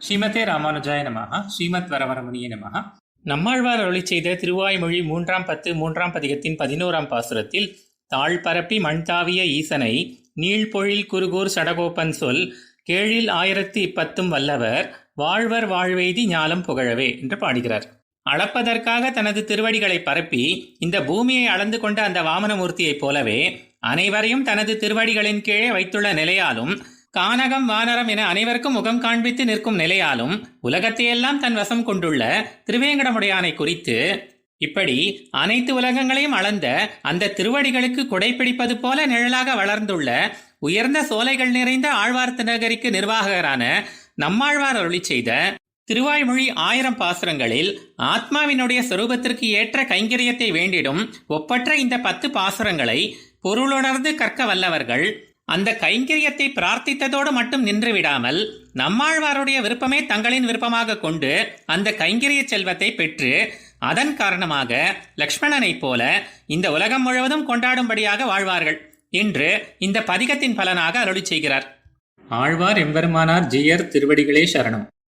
ஸ்ரீமதே ராமானுஜாய நமஹ ஸ்ரீமத் வரவரமுனிய நமஹ. நம்மாழ்வார் அருளி செய்த திருவாய்மொழி மூன்றாம் பத்து மூன்றாம் பதிகத்தின் பதினோராம் பாசுரத்தில் தாழ் பரப்பி மண் தாவிய ஈசனை நீழ்பொழில் குருகூர் சடகோப்பன் சொல் கேழில் ஆயிரத்தி இப்பத்தும் வல்லவர் வாழ்வர் வாழ்வெய்தி ஞாலம் புகழவே என்று பாடுகிறார். அளப்பதற்காக தனது திருவடிகளை பரப்பி இந்த பூமியை அளந்து கொண்ட அந்த வாமனமூர்த்தியைப் போலவே அனைவரையும் தனது திருவடிகளின் கீழே வைத்துள்ள நிலையாலும் கானகம் வானரம் என அனைவருக்கும் முகம் காண்பித்து நிற்கும் நிலையாலும் உலகத்தையெல்லாம் தன் வசம் கொண்டுள்ள திருவேங்கடமுடையானை குறித்து இப்படி அனைத்து உலகங்களையும் அளந்த அந்த திருவடிகளுக்கு குடைப்பிடிப்பது போல நிழலாக வளர்ந்துள்ள உயர்ந்த சோலைகள் நிறைந்த ஆழ்வார் நகரிக்கு நிர்வாகரான நம்மாழ்வார் அருளி செய்த திருவாய்மொழி ஆயிரம் பாசுரங்களில் ஆத்மாவினுடைய சொரூபத்திற்கு ஏற்ற கைங்கரியத்தை வேண்டிடும் ஒப்பற்ற இந்த பத்து பாசுரங்களை பொருளுணர்ந்து கற்க வல்லவர்கள் அந்த கைங்கரியத்தை பிரார்த்தித்ததோடு மட்டும் நின்று விடாமல் நம்மாழ்வாருடைய விருப்பமே தங்களின் விருப்பமாக கொண்டு அந்த கைங்கரிய செல்வத்தை பெற்று அதன் காரணமாக லக்ஷ்மணனைப் போல இந்த உலகம் முழுவதும் கொண்டாடும்படியாக வாழ்வார்கள் என்று இந்த பதிகத்தின் பலனாக அருளி செய்கிறார். ஆழ்வார் எம்பெருமானார் ஜெயர் திருவடிகளே சரணம்.